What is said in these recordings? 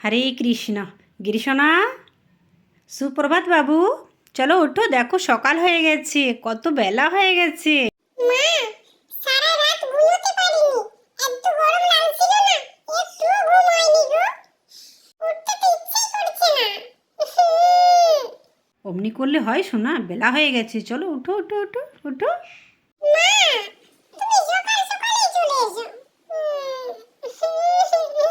হরে কৃষ্ণ। গিরিশনা সুপ্রভাত বাবু। চলো ওঠো দেখো সকাল হয়ে গেছে কত বেলা হয়ে গেছে। অমনি করলে হয় শোনা বেলা হয়ে গেছে। চলো উঠো উঠো উঠো উঠো মা তুমি সকাল সকালেই চলে এসো উঠবো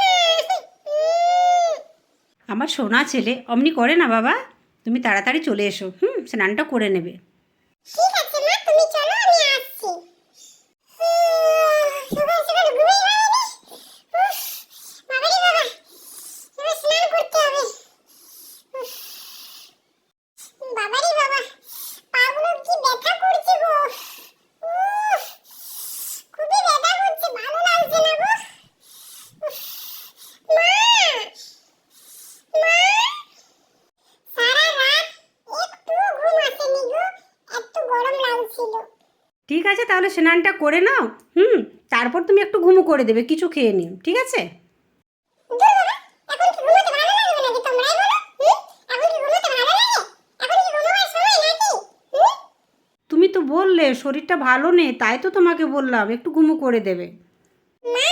না আমার সোনা ছেলে, অমনি করে না বাবা? তুমি তাড়াতাড়ি চলে এসো, হুম? স্নানটা করে নেবে। তুমি চলো বাবা এবার স্নান করতে হবে উফ, বাবারে বাবা পাগুলো কি ব্যথা করছে গো উফ, খুবই ব্যথা করছে ভালো লাগছে না গো উফ, মা মা সারা রাত একটু ঘুম আসেনি গো এত লাগছিল ঠিক আছে তাহলে স্নানটা করে নাও হুম? তারপর তুমি একটু ঘুমো করে দেবে কিছু খেয়ে নিও ঠিক আছে? তুমি তো বললে শরীরটা ভালো নেই তাই তো তোমাকে বললাম একটু ঘুমো করে দেবে। মা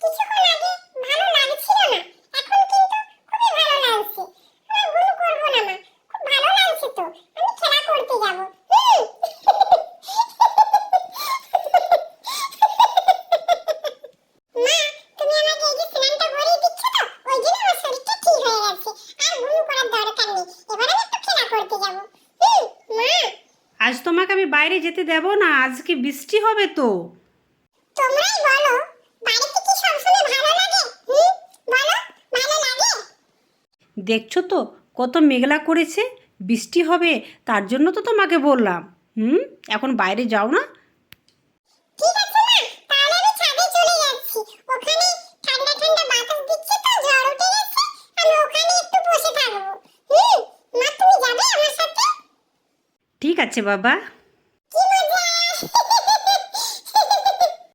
কিছুক্ষণ আগে ভালো লাগছিল না এখন কিন্তু খুবই ভালো লাগছে আর ঘুম করব না মা খুব ভালো লাগছে তো আমি খেলা করতে যাব হুম? মা তুমি আমাকে এই যে স্নানটা করিয়ে দিচ্ছ তো ওই জন্য আমার শরীরটা ঠিক হয়ে গেছে আর ঘুম করার দরকার নেই এবার আমি একটু খেলা করতে যাব। মা! আজ তোমাকে আমি বাইরে যেতে দেব না আজকে বৃষ্টি হবে তো। তোমরাই বলো বাড়িতে কি সবসময় ভালো লাগে? হুম? বলো ভালো লাগে? দেখছ তো কত মেঘলা করেছে বৃষ্টি হবে তার জন্য তো তোমাকে বললাম। হুম? এখন বাইরে যাও না ঠিক আছে মা তাহলে আমি ছাদে চলে যাচ্ছি ওখানে ঠান্ডা ঠান্ডা বাতাস দিচ্ছে তো ঝড় উঠে গেছে আমি ওখানে একটু বসে থাকব হুম মা তুমি যাবে আমার সাথে ঠিক আছে বাবা?